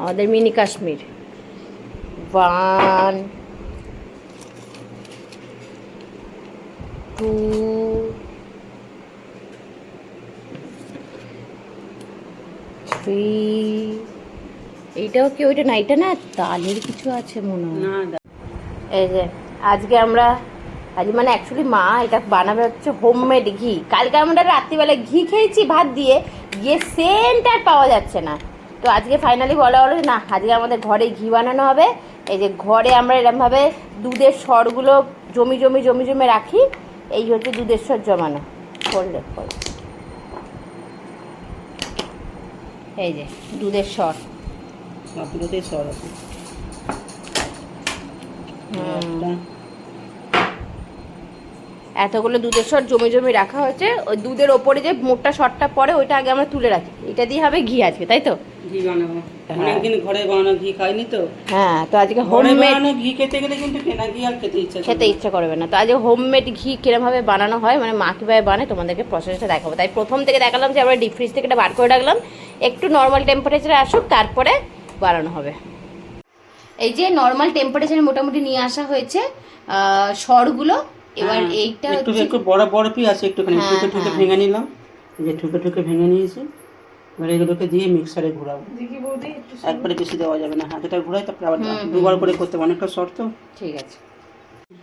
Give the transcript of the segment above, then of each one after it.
আমাদের mini Kashmir. One two three এইটাও কি ওইটা না এটা না তালের কিছু আছে মনে হয়। না এই যে আজকে আমরা আজ মানে অ্যাকচুয়ালি মা এটা বানাবে হচ্ছে হোমমেড ঘি। কালকে আমরা রাত্রিবেলা ঘি খেয়েছি ভাত দিয়ে। গিয়ে সেন্ট আর পাওয়া যাচ্ছে না। তো আজকে ফাইনালি বলা হলো না আজকে আমাদের ঘরে ঘি বানানো হবে। এই যে ঘরে আমরা এরমভাবে দুধের সরগুলো জমি জমি জমি জমে রাখি এই হচ্ছে দুধের সর জমানো। করলে করলে। এই যে দুধের সর। সবগুলোতেই সর আছে। হুম। এতগুলো দুধের সর জমে জমি রাখা হয়েছে। ওই দুধের ওপরে যে মোটটা সরটা পরে ওইটা আগে আমরা তুলে রাখি। এটা দিয়ে হবে ঘি আজকে তাই তো? ঘি বানাবো। অনেকদিন ঘরে বানানো ঘি খাইনি তো। হ্যাঁ তো আজকে হোমমেড বানানো ঘি খেতে গেলে কিন্তু কেনা ঘি আর খেতে ইচ্ছা খেতে ইচ্ছা করবে না। তো আজকে হোমমেড ঘি কিরমভাবে বানানো হয় মানে মা কীভাবে বানায় তোমাদেরকে প্রসেসটা দেখাবো। তাই প্রথম থেকে দেখালাম যে আমরা ডিপ ফ্রিজ থেকে এটা বার করে রাখলাম। একটু নর্মাল টেম্পারেচারে আসুক তারপরে বানানো হবে। এই যে নর্মাল টেম্পারেচারে মোটামুটি নিয়ে আসা হয়েছে আহ, সরগুলো এবার হ্যাঁ, এইটা একটু একটু বড় বড় পিস আছে একটুখানি হ্যাঁ, ঠুকে ঠুকে হ্যাঁ। ভেঙে নিলাম। এই যে ঠুকে ঠুকে ভেঙে নিয়েছি। এবার এগুলোকে দিয়ে মিক্সারে ঘোরাবো। একবারে বেশি দেওয়া যাবে না হাতেটা ঘোরাই তারপরে আবার দুবার করে করতে হবে অনেকটা শর্ত। ঠিক আছে।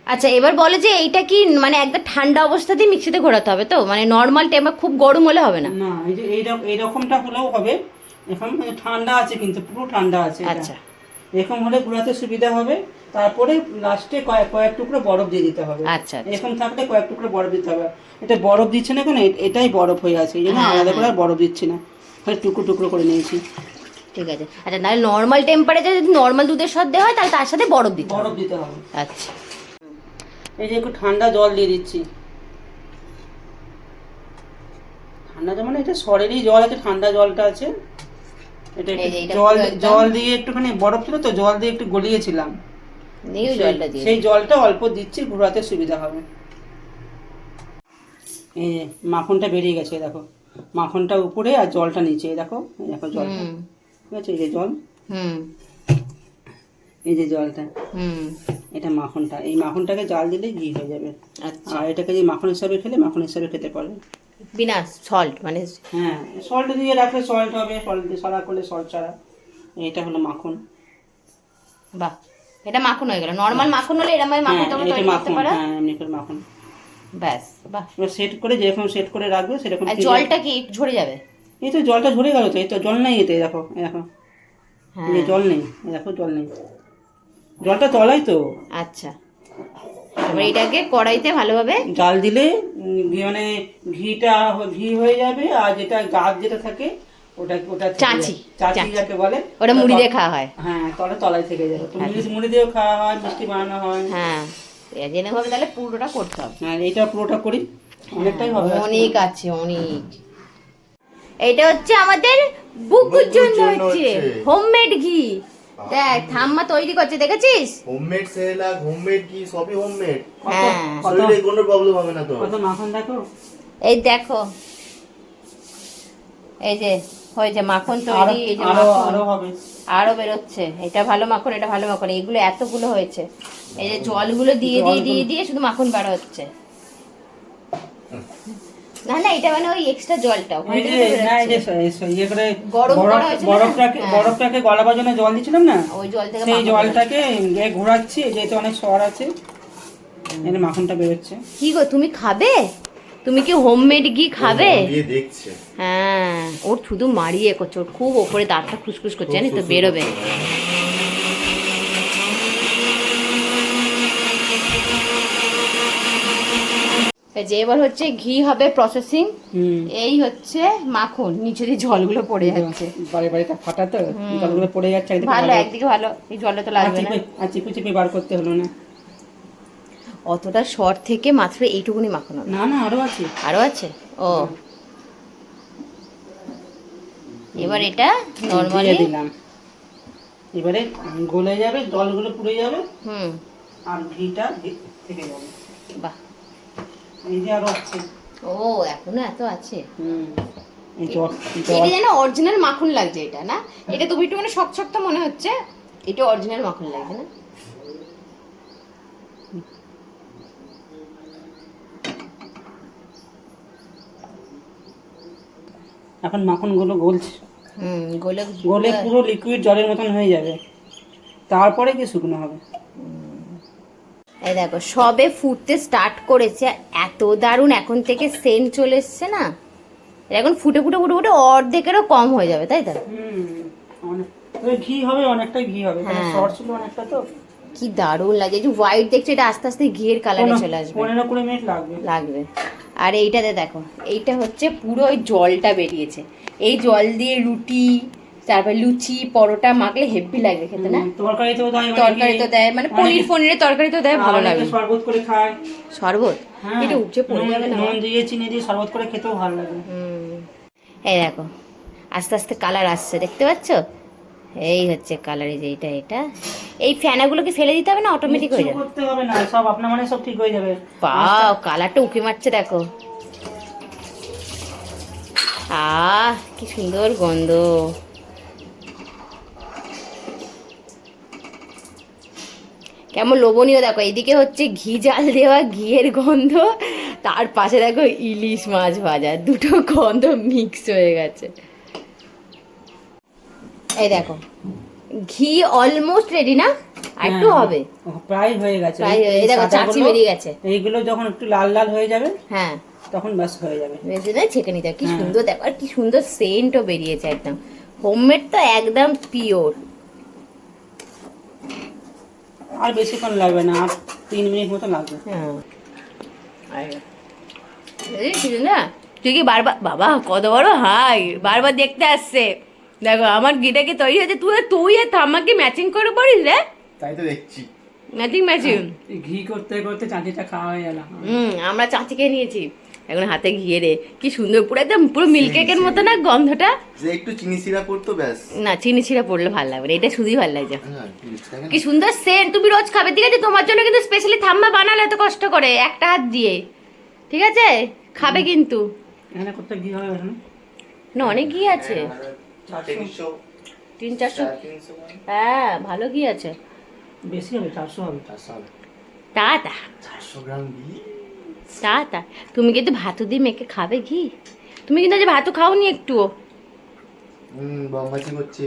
আচ্ছা এবার বলে যে এইটা কি মানে একদম ঠান্ডা অবস্থাতেই মিক্সিতে ঘোরাতে হবে তো? মানে নর্মাল টেম্পার খুব গরম হলে হবে না? না এই যে এইরকম এইরকমটা হলেও হবে। এখন মানে ঠান্ডা আছে কিন্তু পুরো ঠান্ডা আছে আচ্ছা। এরকম হলে ঘোরাতে সুবিধা হবে। তারপরে লাস্টে কয়েক কয়েক টুকরো বরফ দিয়ে দিতে হবে। আচ্ছা আচ্ছা। এরকম থাকলে কয়েক টুকরো বরফ দিতে হবে। এটা বরফ দিচ্ছে না কেন? এটাই বরফ হয়ে আছে। এই জন্য হ্যাঁ, আলাদা করে আর বরফ দিচ্ছি না। খালি টুকরো টুকরো করে নিয়েছি। ঠিক আছে। আচ্ছা নাহলে নর্মাল টেম্পারেচারে যদি নর্মাল দুধের সর দেওয়া হয় তাহলে তার সাথে বরফ দিতে হবে। বরফ দিতে হবে। আচ্ছা। এই যে একটু ঠান্ডা জল দিয়ে দিচ্ছি। ঠান্ডা জল মানে এটা সরেরই জল আছে ঠান্ডা জলটা আছে। এটা জল জল দিয়ে একটুখানি বরফ ছিল তো জল দিয়ে একটু গলিয়েছিলাম। সেই- জলটা দিয়ে সেই জলটা অল্প দিচ্ছি ঘোরাতে সুবিধা হবে। এই মাখনটা বেরিয়ে গেছে দেখো। মাখনটা উপরে আর জলটা নিচে দেখো দেখো হুম। ঠিক আছে এই যে জল। হুম। এই যে জলটা। হুম। এটা মাখনটা। এই মাখনটাকে জাল দিলে ঘি হয়ে যাবে। আচ্ছা। আর এটাকে যে মাখন হিসাবে খেলে মাখন হিসাবে খেতে পারবে। বিনা সল্ট মানে হ্যাঁ সল্ট দিয়ে রাখলে সল্ট হবে সল্ট দিয়ে সারা করলে সল্ট ছাড়া। এটা হলো মাখন। বাহ এটা মাখন হয়ে গেল। নর্মাল মাখন হলে এরকম মাখন হ্যাঁ তোমরা তৈরি করতে মাখন পারো? হ্যাঁ এমনি করে মাখন। ব্যাস বাহ। সেট করে যেরকম সেট করে রাখবে সেরকম জলটা কি ঝরে যাবে? এই তো জলটা ঝরে গেল তো এই তো জল নেই এতে দেখো দেখো। হ্যাঁ। এই জল নেই দেখো জল নেই। জলটা তলাই তো। আচ্ছা। এবার এটাকে কড়াইতে ভালোভাবে জাল দিলে মানে ঘিটা ঘি হয়ে যাবে আর যেটা গাছ যেটা থাকে ওটা ওটা চাঁচি। চাঁচি। যাকে বলে ওটা মুড়ি দিয়ে খাওয়া হয়। হ্যাঁ তলে তলায় থেকে যাবে তো মুড়ি মুড়ি দিয়েও খাওয়া হয় মিষ্টি বানানো হয়। হ্যাঁ জেনে ভাবে তাহলে পুরোটা করতে হবে। আর এইটা পুরোটা করি। অনেকটাই হবে অনেক আছে অনেক। এটা হচ্ছে আমাদের বুকুর জন্য হচ্ছে। হোমমেড ঘি। দেখ ঠাম্মা তৈরি করছে দেখেছিস? হোমমেড সেরেলাক হোমমেড কি সবই হোমমেড হ্যাঁ। শরীরে কোনো প্রবলেম হবে না তো। কত মাখন দেখো? এই দেখো। এই যে হয়েছে মাখন আরও তৈরি এই যে আরও হবে। আরও বেরোচ্ছে। এটা ভালো মাখন এটা ভালো মাখন। এগুলো এতগুলো হয়েছে। এই যে জলগুলো দিয়ে দিয়ে দিয়ে দিয়ে শুধু মাখন বার হচ্ছে। না না এটা মানে ওই এক্সট্রা জলটা ইয়ে? বরফটাকে হ্যাঁ। বরফটাকে গলাবার জন্য জল দিয়েছিলাম না? ওই জল থেকে সেই জলটাকে ঘোরাচ্ছি যেহেতু অনেক সর আছে। এখানে মাখনটা বেরোচ্ছে। কি গো তুমি খাবে? তুমি কি হোমমেড ঘি খাবে? হ্যাঁ ওর শুধু মারিয়ে করছে ওর খুব ওপরে দাঁতটা খুসখুস করছে জানিস তো বেরোবে। যে এবার হচ্ছে ঘি হবে প্রসেসিং হুম। এই হচ্ছে মাখন নিচে দিয়ে জলগুলো পড়ে যাচ্ছে। বাড়ি বাড়িটা ফাটা তো জলগুলো পড়ে যাচ্ছে ভালো। একদিকে ভালো এই জলটা তো লাগবে না। আর চিপে চিপে বার করতে হলো না। অতটা শর্ট থেকে মাত্র এইটুকুনি মাখন না না আরও আছে। আরও আছে? ও। এবার এটা নর্মালি দিলাম। এবারে গলে যাবে জলগুলো পুড়ে যাবে। হুম। আর ঘিটা থেকে যাবে। এই যে আরও আছে। ও এখনও এত আছে? হুম এটা যেন অরিজিনাল মাখন লাগছে এটা না? এটা তুমি একটু মানে শক্ত শক্ত মনে হচ্ছে এটা অরিজিনাল মাখন লাগছে না? এখন মাখনগুলো গলছে। হুম গোলে গলে পুরো লিকুইড জলের মতন হয়ে যাবে। তারপরে কি শুকনো হবে? এই দেখো সবে ফুটতে স্টার্ট করেছে এত দারুণ এখন থেকে সেন্ট চলে এসছে না? এখন ফুটে ফুটে ফুটে ফুটে অর্ধেকেরও কম হয়ে যাবে তাই তো? ঘি হবে অনেকটাই ঘি হবে হ্যাঁ। শর্ট ছিল অনেকটা তো। কি দারুণ লাগে যে হোয়াইট দেখছ এটা আস্তে আস্তে ঘিয়ের কালারে চলে আসবে। পনেরো কুড়ি মিনিট লাগবে। লাগবে। আর এইটাতে দেখো এইটা হচ্ছে পুরো ওই জলটা বেরিয়েছে। এই জল দিয়ে রুটি তারপর লুচি পরোটা মাখলে হেভি লাগবে খেতে না? হুম, তরকারিতেও দেয় তরকারি তো দেয় মানে পনির অনেকে- পনিরের তরকারি তো দেয় ভালো লাগে। শরবত করে খায়। শরবত? হ্যাঁ এটা উপচে পড়ে নুন- যাবে না নুন দিয়ে চিনি দিয়ে শরবত করে খেতেও ভালো লাগে। হুম। এই দেখো আস্তে আস্তে কালার আসছে দেখতে পাচ্ছ? এই হচ্ছে কালার এই যে এটা এটা এই ফ্যানাগুলোকে ফেলে দিতে হবে না অটোমেটিক হয়ে যাবে? করতে হবে না সব আপনার মানে সব ঠিক হয়ে যাবে। পাও কালারটা উকি মারছে দেখো। আহ কি সুন্দর গন্ধ। কেমন লোভনীয় দেখো এদিকে হচ্ছে ঘি জাল দেওয়া ঘিয়ের গন্ধ তার পাশে দেখো ইলিশ মাছ ভাজা দুটো গন্ধ মিক্স হয়ে গেছে। এই দেখো ঘি অলমোস্ট রেডি না? একটু হ্যাঁ, হবে। প্রায় হয়ে গেছে। প্রায় হয়ে- এই দেখো চাচি বেরিয়ে গেছে। এইগুলো যখন একটু লাল লাল হয়ে যাবে হ্যাঁ। তখন ব্যাস হয়ে যাবে। বেশি না ছেঁকে নিতে কি হ্যাঁ। সুন্দর দেখো আর কি সুন্দর সেন্টও বেরিয়েছে একদম। হোমমেড তো একদম পিওর আর বেশিক্ষণ লাগবে না আর তিন মিনিট মতো লাগবে। হ্যাঁ। না? তুই কি বারবার বাবা কত বড় হাই বারবার দেখতে আসছে। দেখো আমার গিটা কি তৈরি হয়েছে? তুই তুই আর থামাকে ম্যাচিং করে পড়িস রে। তাই তো দেখছি। ম্যাচিং ম্যাচিং ঘি করতে করতে চাঁচিটা খাওয়া হয়ে গেল। হুম আমরা চাচিকে নিয়েছি। এখন হাতে ঘিয়ে রে কি সুন্দর পুরো একদম পুরো মিল্ক কেকের মতো না গন্ধটা? যে একটু চিনি সিরা করতো ব্যাস। না চিনি ছিঁড়া পড়লে ভালো লাগবে না এটা শুধুই ভালো লাগছে হ্যাঁ, কি সুন্দর সেন্ট তুমি রোজ খাবে ঠিক আছে? তোমার জন্য কিন্তু স্পেশালি থাম্বা বানালে এত কষ্ট করে একটা হাত দিয়ে ঠিক আছে? খাবে কিন্তু। এখানে করতে ঘি হবে এখানে না অনেক ঘি আছে। তিনশো, তিন চারশো। হ্যাঁ ভালো ঘি আছে। বেশি হবে চারশো হবে। চারশো হবে। তা তা। চারশো গ্রাম ঘি? তা তা। তুমি কিন্তু ভাতু দিয়ে মেখে খাবে ঘি। তুমি কিন্তু আজ ভাতু খাওনি একটুও। হুম বম্বাচি করছে